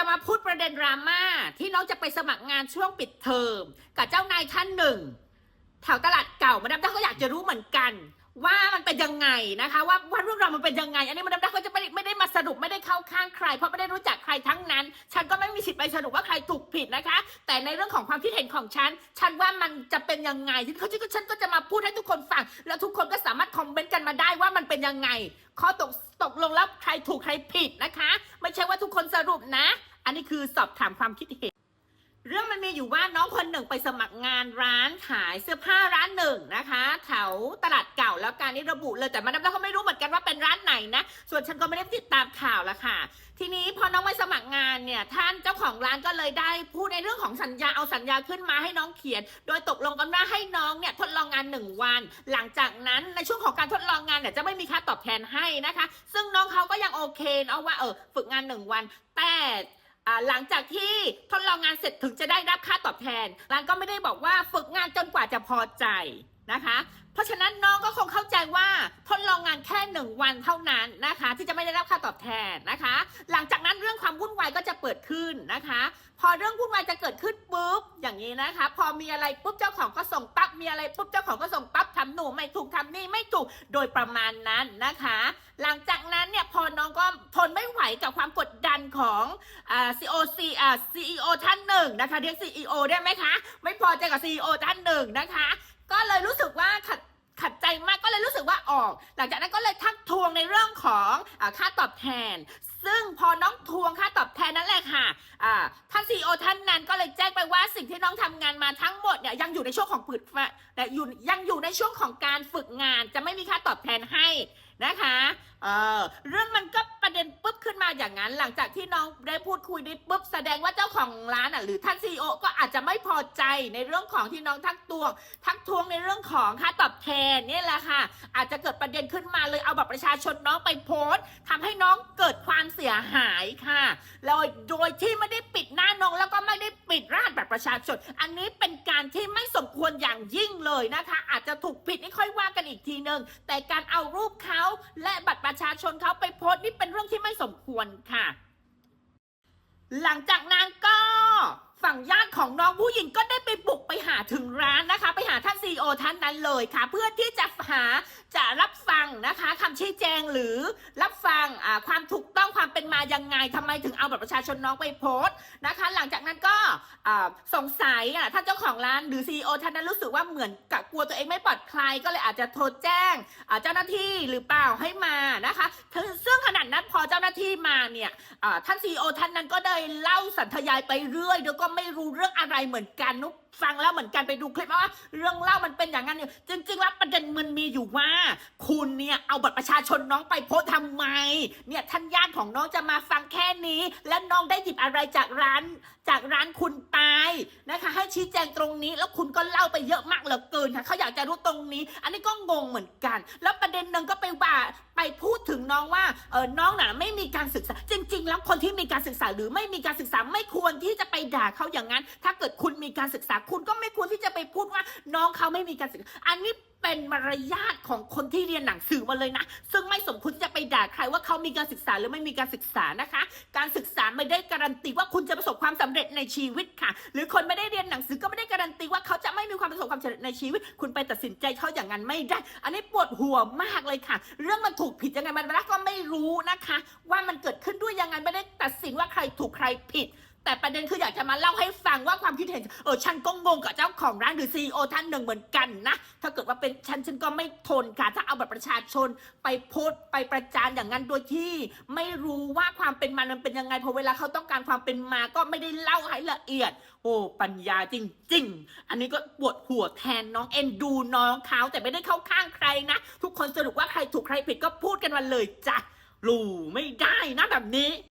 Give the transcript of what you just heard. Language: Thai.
จะมาพูดประเด็นดราม่าที่น้องจะไปสมัครงานช่วงปิดเทอมกับเจ้านายท่านหนึ่งแถวตลาดเก่ามาดามด้าก็อยากจะรู้เหมือนกัน ว่ามันเป็นยังไงนะคะว่าว่าเรื่องราวมันเป็นยังไง อันนี้มาดามด้าก็จะไม่ได้ไม่ได้มาสรุปไม่ได้เข้าข้างใคร เพราะไม่ได้รู้จักใครทั้งนั้น ฉันก็ไม่มีสิทธิ์ไปสรุปว่าใครถูกผิดนะคะ แต่ในเรื่องของความคิดเห็นของฉัน ฉันว่ามันจะเป็นยังไงที่เขาฉันก็จะมาพูดให้ทุกคนฟังแล้วทุกคนก็สามารถคอมเมนต์กันมาได้ว่ามันเป็นยังไงข้อตกตกลงแล้วใครถูกใครผิดนะคะ ไม่ใช่ว่าทุกคนสรุปนะ อันนี้คือสอบถามความคิดเห็น เรื่องมันมีอยู่ว่าน้องคนหนึ่งไปสมัครงานร้านขายเสื้อผ้าร้านหนึ่งนะคะแถวตลาดเก่าแล้วการนี้ระบุเลยแต่มาดามแล้วก็ไม่รู้เหมือนกันว่าเป็นร้านไหนนะ ส่วนฉันก็ไม่ได้ติดตามข่าวละค่ะ ทีนี้พอน้องไปสมัครงานเนี่ยท่านเจ้าของร้านก็เลยได้พูดในเรื่องของสัญญาเอาสัญญาขึ้นมาให้น้องเขียน โดยตกลงกันว่าให้น้องเนี่ยทดลองงานหนึ่งวัน หลังจากนั้นในช่วงของการทดลองงานเนี่ยจะไม่มีค่าตอบแทนให้นะคะ ซึ่งน้องเขาก็ยังโอเคเนาะว่าเออฝึกงานหนึ่งวันแต่ หลังจากที่ทดลองงานเสร็จถึงจะได้รับค่าตอบแทน ร้านก็ไม่ได้บอกว่าฝึกงานจนกว่าจะพอใจ นะคะ เพราะฉะนั้นน้องก็คงเข้าใจว่าทดลองงานแค่หนึ่งวันเท่านั้นนะคะ ที่จะไม่ได้รับค่าตอบแทนนะคะ หลังจากนั้นเรื่องความวุ่นวายก็จะเปิดขึ้นนะคะ พอเรื่องวุ่นวายจะเกิดขึ้นปุ๊บอย่างนี้นะคะ พอมีอะไรปุ๊บเจ้าของก็ส่งปั๊บมีอะไรปุ๊บเจ้าของก็ส่งปั๊บทำหนูไม่ถูกทำนี่ไม่ถูกโดยประมาณนั้นนะคะ หลังจากนั้นเนี่ยพอน้องก็ทนไม่ไหวกับความกดดันของอ่า COC อ่า CEO ท่านหนึ่งนะคะเรียก CEO ได้ไหมคะ ไม่พอใจกับ CEO ท่านหนึ่งนะคะ ก็เลยรู้สึกว่าขัดขัดใจมากก็เลยรู้สึกว่าออก หลังจากนั้นก็เลยทักทวงในเรื่องของอค่าตอบแทน ซึ่งพอน้องทวงค่าตอบแทนนั่นแหละค่ะท่านซีอท่านนั้นก็เลยแจ้งไปว่าสิ่งที่น้องทำงานมาทั้งหมดเนี่ยยังอยู่ในช่วงของฝึกแต่อยู่ยังอยู่ในช่วงของการฝึกงาน จะไม่มีค่าตอบแทนให้นะคะเออเรื่องมันก็ อย่างนั้นหลังจากที่น้องได้พูดคุยได้ปุ๊บแสดงว่าเจ้าของร้านอะหรือท่านซีอก็อาจจะไม่พอใจในเรื่องของที่น้องทักทวง ทักทวงในเรื่องของค่าตอบแทนนี่แหละค่ะ อาจจะเกิดประเด็นขึ้นมาเลยเอาบัตรประชาชนน้องไปโพสต์ทำให้น้องเกิดความเสียหายค่ะแล้วโดยที่ไม่ได้ปิดหน้าน้องแล้วก็ไม่ได้ปิดรหัสบัตรประชาชน อันนี้เป็นการที่ไม่สมควรอย่างยิ่งเลยนะคะ อาจจะถูกผิดนี่ค่อยว่ากันอีกทีหนึ่งแต่การเอารูปเขาและบัตรประชาชนเขาไปโพสต์นี่เป็นเรื่องที่ไม่สมควรค่ะ หลังจากนั้นก็ฝั่งญาติของน้องผู้หญิงก็ได้ไปบุกไปหาถึงร้านนะคะ ไปหาท่านซีอท่านนั้นเลยค่ะ เพื่อที่จะหาจะรับฟัง คะคำชี้แจงหรือรับฟังความถูกต้องความเป็นมายังไงทำไมถึงเอาบัตรประชาชนน้องไปโพสต์นะคะ หลังจากนั้นก็สงสัยอะท่านเจ้าของร้านหรือซีอท่านนั้นรู้สึกว่าเหมือนกับกลัวตัวเองไม่ปลอดภัยก็เลยอาจจะโทรแจ้งเจ้าหน้าที่หรือเปล่าให้มานะคะซึ่งขนาดนั้นพอเจ้าหน้าที่มาเนี่ยท่านซีอท่านนั้นก็ได้เล่าสันทยายไปเรื่อย แล้วก็ไม่รู้เรื่องอะไรเหมือนกันนุกฟังแล้วเหมือนกันไปดูคลิปว่าเรื่องเล่ามันเป็นอย่างนั้นเนี่ยจริง ๆ แล้วประเด็นมันมีอยู่ว่า คุณเนี่ยเอาบัตรประชาชนน้องไปโพสทำไม เนี่ยท่านญาติของน้องจะมาฟังแค่นี้ และน้องได้หยิบอะไรจากร้านจากร้านคุณไปนะคะ ให้ชี้แจงตรงนี้แล้วคุณก็เล่าไปเยอะมากเหลือเกินค่ะเขาอยากจะรู้ตรงนี้ อันนี้ก็งงเหมือนกัน แล้วประเด็นหนึ่งก็ไปว่าไปพูดถึงน้องว่าเออน้องน่ะไม่มีการศึกษา จริง ๆ แล้วคนที่มีการศึกษาหรือไม่มีการศึกษาไม่ควรที่จะไปด่าเขาอย่างนั้น ถ้าเกิดคุณมีการศึกษาคุณก็ไม่ควรที่จะไปพูดว่าน้องเขาไม่มีการศึกษาอันนี้เป็นมารยาทของคนที่เรียนหนังสือมาเลยนะ ซึ่งไม่สมควรจะไปด่าใครว่าเขามีการศึกษาหรือไม่มีการศึกษานะคะ การศึกษาไม่ได้การันตีว่าคุณจะประสบความสำเร็จในชีวิตค่ะ หรือคนไม่ได้เรียนหนังสือก็ไม่ได้การันตีว่าเขาจะไม่มีความประสบความสำเร็จในชีวิต คุณไปตัดสินใจเขาอย่างนั้นไม่ได้ อันนี้ปวดหัวมากเลยค่ะ เรื่องมันถูกผิดยังไงมันรักก็ไม่รู้นะคะ ว่ามันเกิดขึ้นด้วยยังไงไม่ได้ตัดสินว่าใครถูกใครผิด แต่ประเด็นคืออยากจะมาเล่าให้ฟังว่าความคิดเห็นเออฉันก็งงกับเจ้าของร้านหรือซีอท่านหนึ่งเหมือนกันนะ ถ้าเกิดว่าเป็นฉันฉันก็ไม่ทนค่ะถ้าเอาบัตรประชาชนไปโพสต์ไปประจานอย่างนั้นโดยที่ ไม่รู้ว่าความเป็นมามันเป็นยังไงพอเวลาเขาต้องการความเป็นมาก็ไม่ได้เล่าให้ละเอียด โอ้ปัญญาจริง ๆ อันนี้ก็ปวดหัวแทนน้องเอ็นดูน้องเขาแต่ไม่ได้เข้าข้างใครนะ ทุกคนสรุปว่าใครถูกใครผิดก็พูดกันมาเลยจ้ะรู้ไม่ได้นะแบบนี้